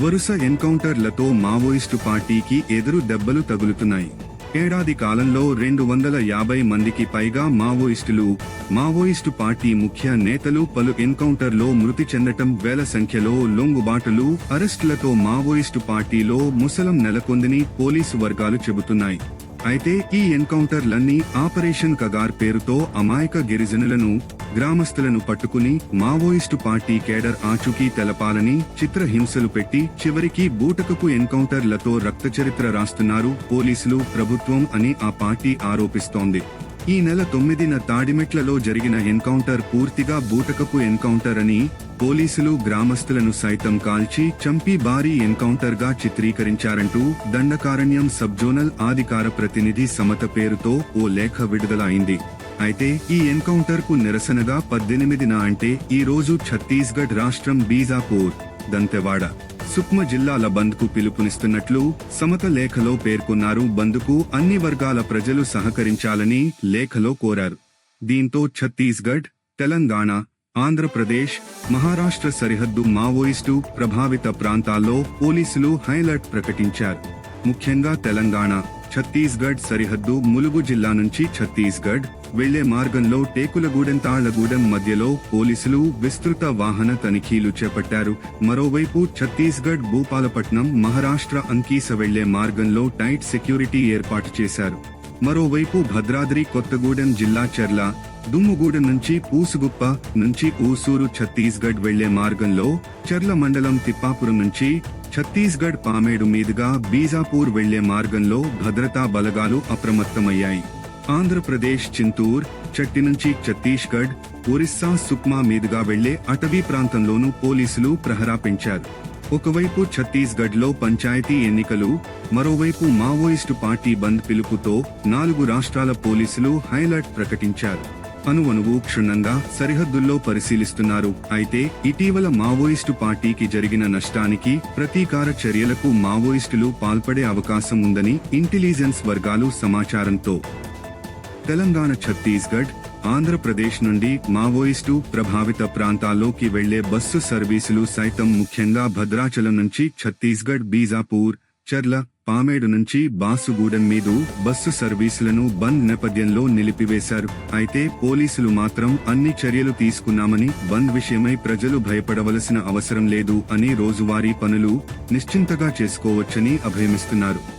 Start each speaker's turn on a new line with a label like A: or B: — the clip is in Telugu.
A: వరుస ఎన్కౌంటర్లతో మావోయిస్టు పార్టీకి ఎదురు దెబ్బలు తగులుతున్నాయి. ఏడాది కాలంలో రెండు వందల యాభై మందికి పైగా మావోయిస్టులు మావోయిస్టు పార్టీ ముఖ్య నేతలు పలు ఎన్కౌంటర్లో మృతి చెందటం వేల సంఖ్యలో లొంగుబాటులు అరెస్టులతో మావోయిస్టు పార్టీలో ముసలం నెలకొందని పోలీసు వర్గాలు చెబుతున్నాయి. అయితే ఈ ఎన్కౌంటర్లన్నీ ఆపరేషన్ కగార్ పేరుతో అమాయక గిరిజనులను గ్రామస్తులను పట్టుకుని మావోయిస్టు పార్టీ కేడర్ ఆచూకీ తెలపాలని చిత్రహింసలు పెట్టి చివరికి బూటకపు ఎన్కౌంటర్లతో రక్తచరిత్ర రాస్తున్నారు పోలీసులు ప్రభుత్వం అని ఆ పార్టీ ఆరోపిస్తోంది. ఈ నెల తొమ్మిదిన తాడిమెట్లలో జరిగిన ఎన్కౌంటర్ పూర్తిగా బూటకపు ఎన్కౌంటర్ అని పోలీసులు గ్రామస్తులను సైతం కాల్చి చంపి భారీ ఎన్కౌంటర్గా చిత్రీకరించారంటూ దండకారణ్యం సబ్జోనల్ అధికార ప్రతినిధి సమత పేరుతో ఓ లేఖ విడుదల అయింది అయితే ఈ ఎన్కౌంటర్కు నిరసనగా పద్దెనిమిదిన అంటే ఈ రోజు ఛత్తీస్గఢ్ రాష్ట్రం బీజాపూర్ దంతెవాడ. సుక్మ జిల్లాల బంద్కు పిలుపునిస్తున్నట్లు సమత లేఖలో పేర్కొన్నారు. బంద్కు అన్ని వర్గాల ప్రజలు సహకరించాలని లేఖలో కోరారు. దీంతో ఛత్తీస్గఢ్ తెలంగాణ ఆంధ్రప్రదేశ్ మహారాష్ట్ర సరిహద్దు మావోయిస్టు ప్రభావిత ప్రాంతాల్లో పోలీసులు హైలర్ట్ ప్రకటించారు. ముఖ్యంగా తెలంగాణ. ఛత్తీస్గఢ్ సరిహద్దు ములుగు జిల్లా నుంచి ఛత్తీస్గఢ్ వెళ్ళే మార్గంలో టేకులగూడెం తాళ్ళగూడెం మధ్యలో పోలీసులు విస్తృత వాహన తనిఖీలు చేపట్టారు. మరోవైపు ఛత్తీస్గఢ్ భూపాలపట్నం మహారాష్ట్ర అంకీస వెళ్ళే మార్గంలో టైట్ సెక్యూరిటీ ఏర్పాటు చేశారు. మరోవైపు భద్రాద్రి కొత్తగూడెం జిల్లా చెర్ల దుమ్ముగూడెం నుంచి పూసుగుప్ప నుంచి ఊసూరు ఛత్తీస్గఢ్ వెళ్ళే మార్గంలో చెర్ల మండలం తిప్పాపురం నుంచి ఛత్తీస్గఢ్ పామేడు మీదుగా బీజాపూర్ వెళ్ళే మార్గంలో భద్రతా బలగాలు అప్రమత్తమయ్యాయి. ఆంధ్రప్రదేశ్ చింతూర్ చట్టి నుంచి ఛత్తీస్గఢ్ ఒరిస్సా సుక్మా మీదుగా వెళ్ళే అటవీ ప్రాంతంలోనూ పోలీసులు ప్రహరా పెంచారు ఒకవైపు ఛత్తీస్గఢ్లో పంచాయతీ ఎన్నికలు మరోవైపు మావోయిస్టు పార్టీ బంద్ పిలుపుతో నాలుగు రాష్ట్రాల పోలీసులు హైలైట్ ప్రకటించారు. అణువణువు క్షుణ్ణంగా సరిహద్దుల్లో పరిశీలిస్తున్నారు. అయితే ఇటీవల మావోయిస్టు పార్టీకి జరిగిన నష్టానికి ప్రతీకార చర్యలకు మావోయిస్టులు పాల్పడే అవకాశం ఉందని ఇంటెలిజెన్స్ వర్గాలు సమాచారంతో. తెలంగాణ ఛత్తీస్గఢ్ ఆంధ్రప్రదేశ్ నుండి మావోయిస్టు ప్రభావిత ప్రాంతాల్లోకి వెళ్ళే బస్సు సర్వీసులు సైతం ముఖ్యంగా భద్రాచలం నుంచి ఛత్తీస్గఢ్ బీజాపూర్ చర్ల పామేడు నుంచి బాసుగూడెం మీదు బస్సు సర్వీసులను బంద్ నేపథ్యంలో నిలిపివేశారు. అయితే పోలీసులు మాత్రం అన్ని చర్యలు తీసుకున్నామని బంద్ విషయమై ప్రజలు భయపడవలసిన అవసరం లేదు అని రోజువారీ పనులు నిశ్చింతగా చేసుకోవచ్చని అభయమిస్తున్నారు